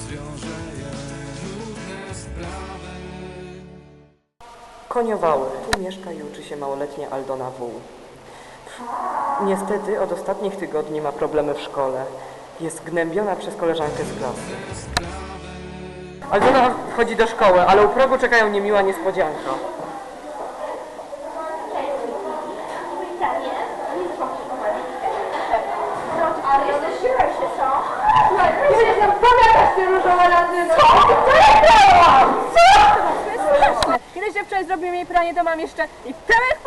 rozwiąże je trudne sprawy. Koniowały. Tu mieszka i uczy się małoletnia Aldona W. Niestety od ostatnich tygodni ma problemy w szkole. Jest gnębiona przez koleżankę z klasy. Aldona chodzi do szkoły, ale u progu czekają niemiła niespodzianka. Ale co? No, ja. Kiedyś wczoraj zrobiłem jej pranie, to mam jeszcze i co jest.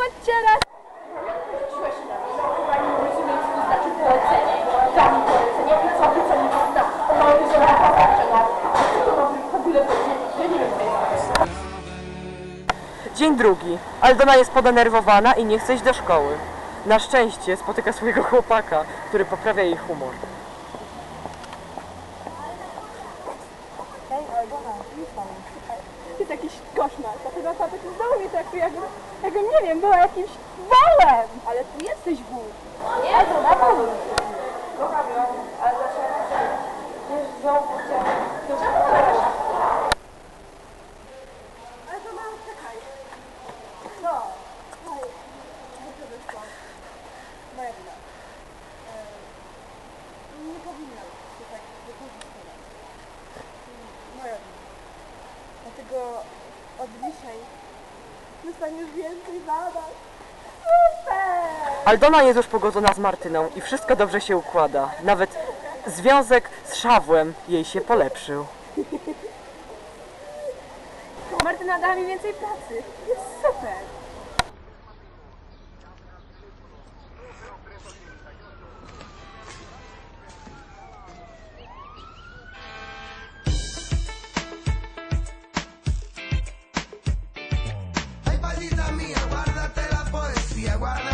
Dzień drugi. Aldona jest podenerwowana i nie chce iść do szkoły. Na szczęście spotyka swojego chłopaka, który poprawia jej humor. Jest jakiś koszmar. Ta chyba facet znowu mnie traktuje jakbym, jakbym, nie wiem, była jakimś wołem. Ale ty jesteś wół. Nie, to na pewno. Od dzisiaj dostaniesz więcej zadań. Super! Aldona jest już pogodzona z Martyną i wszystko dobrze się układa. Nawet związek z Szawłem jej się polepszył. Martyna dała mi więcej pracy. Jest super. agua